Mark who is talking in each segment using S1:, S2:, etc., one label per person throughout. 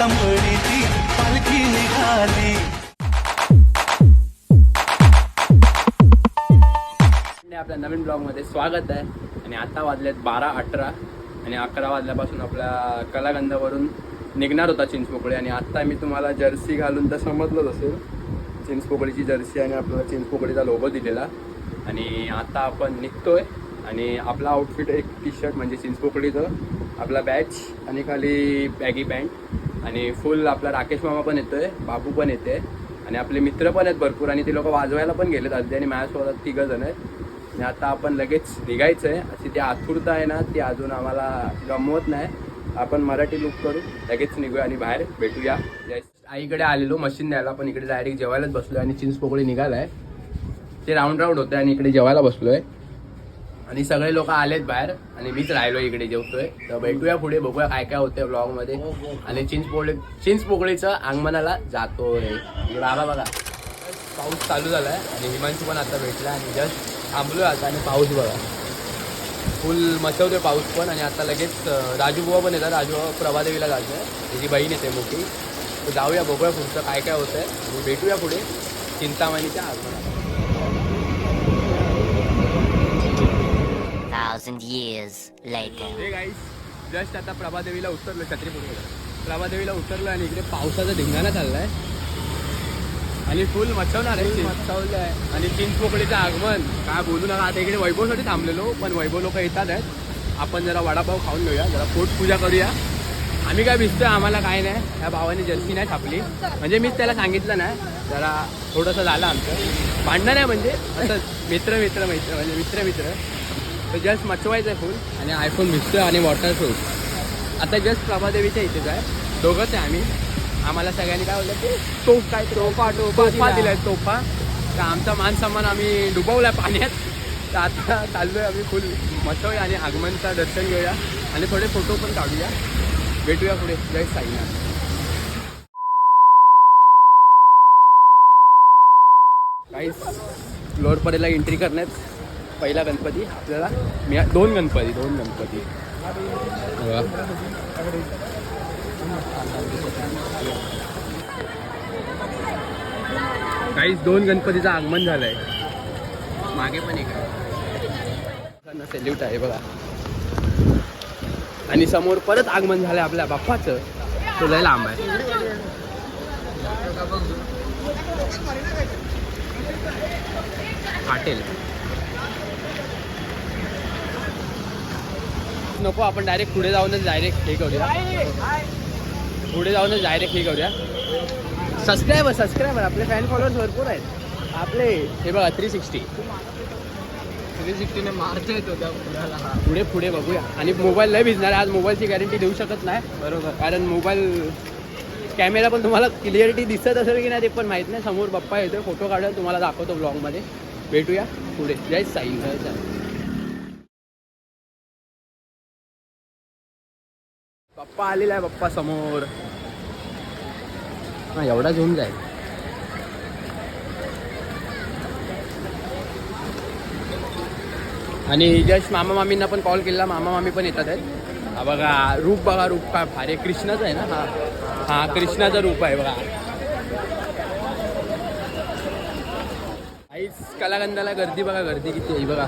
S1: तंबडीची पालखी निघाली.
S2: आपल्या नवीन ब्लॉगमध्ये स्वागत आहे. आणि आता वाजलेत बारा अठरा. आणि अकरा वाजल्यापासून आपल्या कलागंधावरून निघणार होता चिंचपोकळी आणि आत्ता मी तुम्हाला जर्सी घालून तर समजलंच असेल. चिंचपोकळीची जर्सी आणि आपल्याला चिंचपोकळीचा लोगो दिलेला. आणि आता आपण निघतोय. आणि आपला आउटफिट एक टी शर्ट म्हणजे चिंचपोकळीचं आपला बॅच आणि खाली बॅगी पॅन्ट आणि फुल आपला राकेश मामा पण येतोय बाबू पण येते आणि आपले मित्र पण आहेत भरपूर आणि ते लोक वाजवायला पण गेलेत अर्धे आणि माझ्यासोबत तिघं जण आहेत. आणि आता आपण लगेच निघायचं आहे अशी ती आतुरता आहे ना ती अजून आम्हाला गमवत नाही. आपण मराठी लुक करू लगेच निघूया आणि बाहेर भेटूया. आईकडे आलेलो मशीन द्यायला पण इकडे डायरेक्ट जेवायलाच बसलोय आणि चिंच पोकळी निघालाय. ते राऊंड राऊंड होते आणि इकडे जेवायला बसलोय. आणि सगळे लोक आलेत बाहेर आणि मीच राहिलो इकडे जेवतोय. तर भेटूया पुढे बघूया काय काय होतंय ब्लॉगमध्ये आणि चिंच पोकळी चिंच पोकळीचं आगमनाला जातोय. इकडे बघा. पाऊस चालू झालाय आणि हिमांशू पण आता भेटला आणि जस्ट थांबलो आता आणि पाऊस बघा. फुल मचवतोय पाऊस पण आणि आता लगेच राजू बुवा पण येतात. राजू प्रभादेवीला जातोय. त्याची बहीण येते मोठी. तर जाऊया बघूया पुढचं काय काय होतंय. आणि भेटूया पुढे चिंतामणीच्या आगमनाला.
S3: Thousand years later.
S2: Hey guys just आता प्रभादेवीला उतरलो छत्री पुढे प्रभादेवीला उतरलो आणि इकडे पावसाचा धिंगाणा चाललाय. आणि फुल मचवणार आहे. मचवलं आहे आणि तीन पोकळीचं आगमन. काय बोलू नका आता इकडे वैभवसाठी थांबलेलो पण वैभव लोक येतात आहेत. आपण जरा वडापाव खाऊन घेऊया जरा पोट पूजा करूया. आम्ही काय भिजतोय आम्हाला काय नाही. त्या भावाने जर्सी नाही छापली. म्हणजे मीच त्याला सांगितलं नाही. जरा थोडंसं झालं आमचं. भांडणं नाही म्हणजे असं मित्र मित्र मित्र म्हणजे मित्र मित्र तर जस्ट मचवायचं आहे फुल आणि आयफोन भिजतोय आणि वॉटर प्रूफ आता जस्ट प्रभादेवीच्या इथेच आहे दोघंच आहे आम्ही. आम्हाला सगळ्यांनी काय बोललं ते तोफ काय तोफा तोफा दिलाय तोफा. तर आमचा मान सन्मान आम्ही डुबवलाय पाण्यात. तर आता चाललोय आम्ही फुल मचवूया आणि आगमनचं दर्शन घेऊया. आणि थोडे फोटो पण काढूया. भेटूया पुढे. जय साईनाथ. काहीच लोअरपडेला एंट्री करण्यात. पहिला गणपती आपल्याला मी दोन गणपती दोन गणपती. काहीच दोन गणपतीचं आगमन झालंय. मागे पण एक सेल्यूट आहे बघा. आणि समोर परत आगमन झालंय आपल्या बाप्पाचं. तो लय लांब आहे. फाटेल नको आपण डायरेक्ट पुढे जाऊनच डायरेक्ट हे करूया. पुढे जाऊनच डायरेक्ट हे करूया. सबस्क्रायबर सबस्क्रायबर आपले फॅन फॉलोअर्स भरपूर आहेत. आपले. हे बघा थ्री सिक्स्टी थ्री सिक्स्टीने मार्च येत होत्या पुढे पुढे बघूया. आणि मोबाईल लय भिजणार. आज मोबाईलची गॅरंटी देऊ शकत नाही. बरोबर. कारण मोबाईल कॅमेरा पण तुम्हाला क्लिअरिटी दिसत असेल की नाही ते पण माहीत नाही. समोर बाप्पा येतोय फोटो काढून तुम्हाला दाखवतो ब्लॉगमध्ये भेटूया पुढे. जय साई. जय साई. बाप्पा आलेला आहे बाप्पा समोर. हा एवढा झूम जाईल आणि जस्ट मामा मामींना पण कॉल केला मामा मामी पण येतात आहेत. हा बघा रूप बघा रूप काय भारी आहे. कृष्णाचं आहे ना हा? हा कृष्णाचं रूप आहे बघा. आईच कलागंधाला गर्दी बघा गर्दी किती आहे बघा.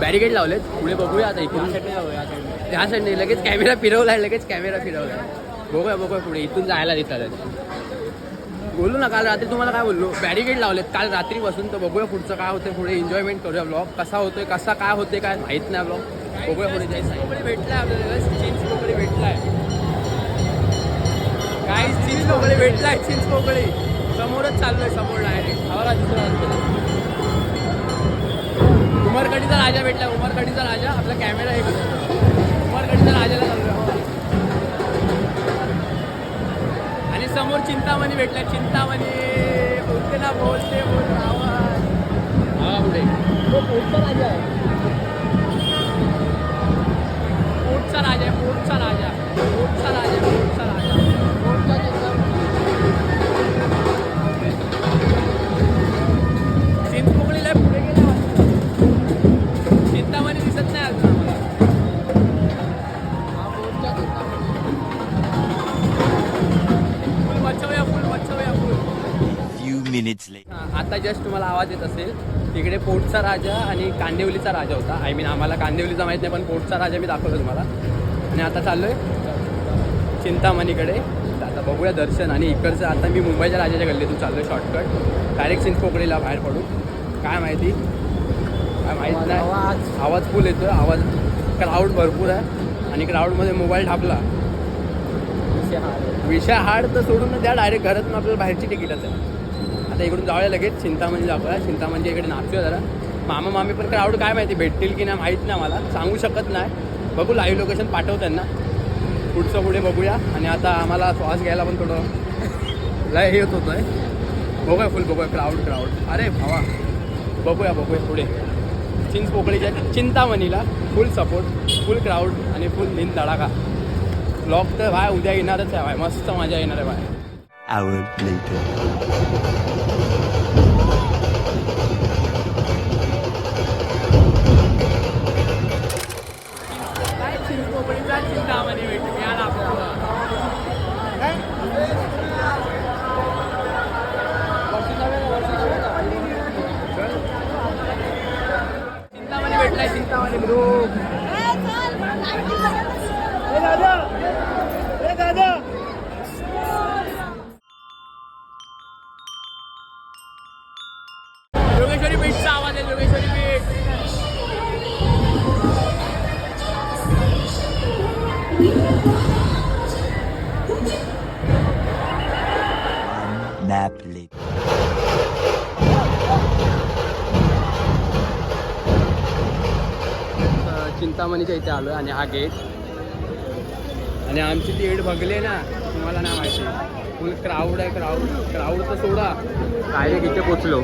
S2: बॅरिकेड लावलेत. पुढे बघूया आता इकडून त्या साईडने लगेच कॅमेरा फिरवलाय लगेच कॅमेरा फिरवलाय. बघूया बघूया पुढे. इथून जायला देतात. बोलू ना काल रात्री तुम्हाला काय बोललो? बॅरिकेड लावलेत. काल रात्री बसून तर बघूया पुढचं काय होतं पुढे एन्जॉयमेंट करूया ब्लॉग कसा होतोय कसा काय होते काय माहीत नाही ब्लॉग बघूया पुढे जायचं. भेटला आपल्याला चिंच कोकळी भेटलाय. काय चिंच कोकळी भेटलाय चिंच कोकळी समोरच चाललोय समोर डायरेक्ट हवा दिसतो उमरकडीचा राजा भेटला उमरकडीचा राजा आपला कॅमेरा हे करतो उमरकडीचा राजाला आणि समोर चिंतामणी भेटला चिंतामणी बोलते ना बोलते बोल आवाज. हा पुढे तो पोटचा राजा आहे? जस्ट तुम्हाला आवाज येत असेल तिकडे पोटचा राजा आणि कांदिवलीचा राजा होता. आय मीन आम्हाला कांदिवलीचा माहीत नाही पण पोटचा राजा मी दाखवतो तुम्हाला. आणि आता चाललोय चिंतामणीकडे. तर आता बघूया दर्शन आणि इकडचं आता मी मुंबईच्या राजाच्या गल्लीतून चाललोय शॉर्टकट डायरेक्ट चिंचपोकळीला बाहेर पडू. काय माहिती? काय माहीत नाही. आवाज फुल येतोय. आवाज क्राऊड भरपूर आहे. आणि क्राऊडमध्ये मोबाईल ढापला. विषय हार्ड तर सोडून द्या डायरेक्ट घरातून आपल्याला बाहेरची तिकीटच आहे आता इकडून जाऊया लगेच. चिंतामणी जाऊया. चिंतामणच्या इकडे नाचूया जरा. मामा मामी पण क्राऊड काय माहिती भेटतील की नाही माहीत नाही मला. सांगू शकत नाही. बघू लाईव्ह लोकेशन पाठव त्यांना. पुढचं पुढे बघूया. आणि आता आम्हाला श्वास घ्यायला पण थोडं लय हे होत आहे बघूया फुल बघूया क्राऊड क्राऊड अरे भावा. बघूया बघूया पुढे. चिंच पोकळीच्या चिंतामणीला फुल सपोर्ट फुल क्राऊड आणि फुल दिन तडाखा ब्लॉग तर भाय उद्या येणारच आहे भाय मस्त मजा येणार आहे भाय
S3: Hour later.
S2: Appelé. चिंतामणीच्या इथे आलो आणि हा गेट. आणि आमची ती एड बघले ना तुम्हाला नाही माहिती. फुल क्राऊड आहे क्राऊड क्राऊड तर सोडा. डायरेक्ट इथे पोचलो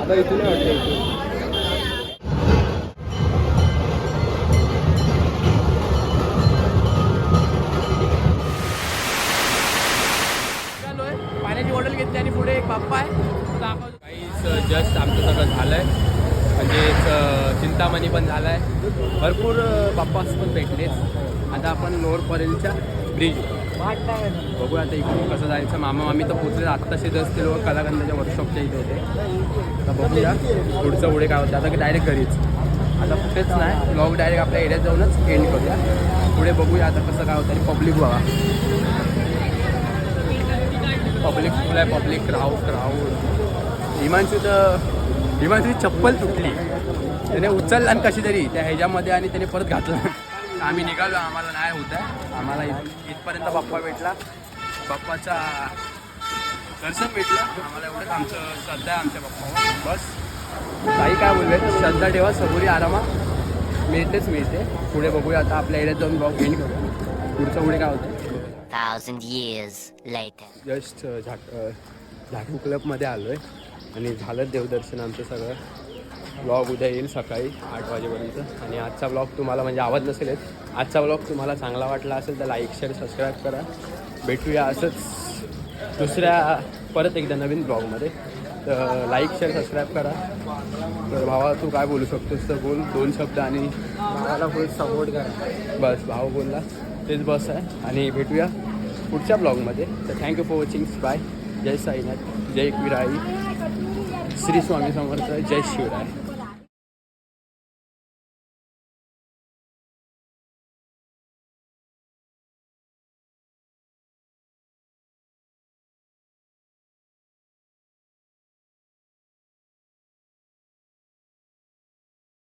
S2: आता इथून वाटलं वाटतं पाण्याची आणि पुढे एक बाप्पा आहे. काहीच जस्ट आमचं सगळं झालं आहे म्हणजेच चिंतामणी पण झालं आहे भरपूर बाप्पास पण भेटले आता आपण लोअर ब्रिज बघूया आता इकडून कसं जायचं. मामा मामी तर पोचले आत्ताशी जस्ट ते लोक कलाकंदाच्या वर्कशॉपच्या इथे होते. तर बघूया पुढचं पुढे काय होतं. आता डायरेक्ट घरीच. आता कुठेच नाही. ब्लॉग डायरेक्ट आपल्या एरियात जाऊनच एंड करूया. पुढे बघूया आता कसं काय होतं. आणि पब्लिक बघा. पब्लिक फुल आहे पब्लिक क्राऊड क्राऊड हिमांशू तर हिमांशूची चप्पल तुटली. त्याने उचलला आणि कशी तरी त्या ह्याच्यामध्ये आणि त्याने परत घातलं. आम्ही निघालो आम्हाला नाही होत आहे. आम्हाला इथपर्यंत बाप्पा भेटला. बाप्पाचा दर्शन भेटलं. आम्हाला एवढंच आमचं श्रद्धा आहे आमच्या बाप्पावर. बस. काही काय बोलले? श्रद्धा ठेवा सबुरी आरामात मिळतेच मिळते. पुढे बघूया. आता आपल्या एरियात जाऊन भाऊ घेऊन करू. पुढचं पुढे काय होतं
S3: Thousand years later.
S2: जस्ट झाटू क्लबमध्ये आलो आहे आणि झालं देवदर्शन आमचं सगळं. ब्लॉग उद्या येईल सकाळी आठ वाजेपर्यंत. आणि आजचा ब्लॉग तुम्हाला म्हणजे आवाज नसेल आजचा ब्लॉग तुम्हाला चांगला वाटला असेल तर लाईक शेअर सबस्क्राईब करा. भेटूया असंच दुसऱ्या परत एकदा नवीन ब्लॉगमध्ये तर लाईक शेअर सबस्क्राईब करा. तर भावा तू काय बोलू शकतोस? तर बोल दोन शब्द आणि भावाला फुल सपोर्ट करा. बस भाऊ बोलला. तेच बस आहे. आणि भेटूया पुढच्या ब्लॉगमध्ये. तर thank you for watching bye जय साईनाथ. जय विराई श्री स्वामी समर्थ. जय शिवराय.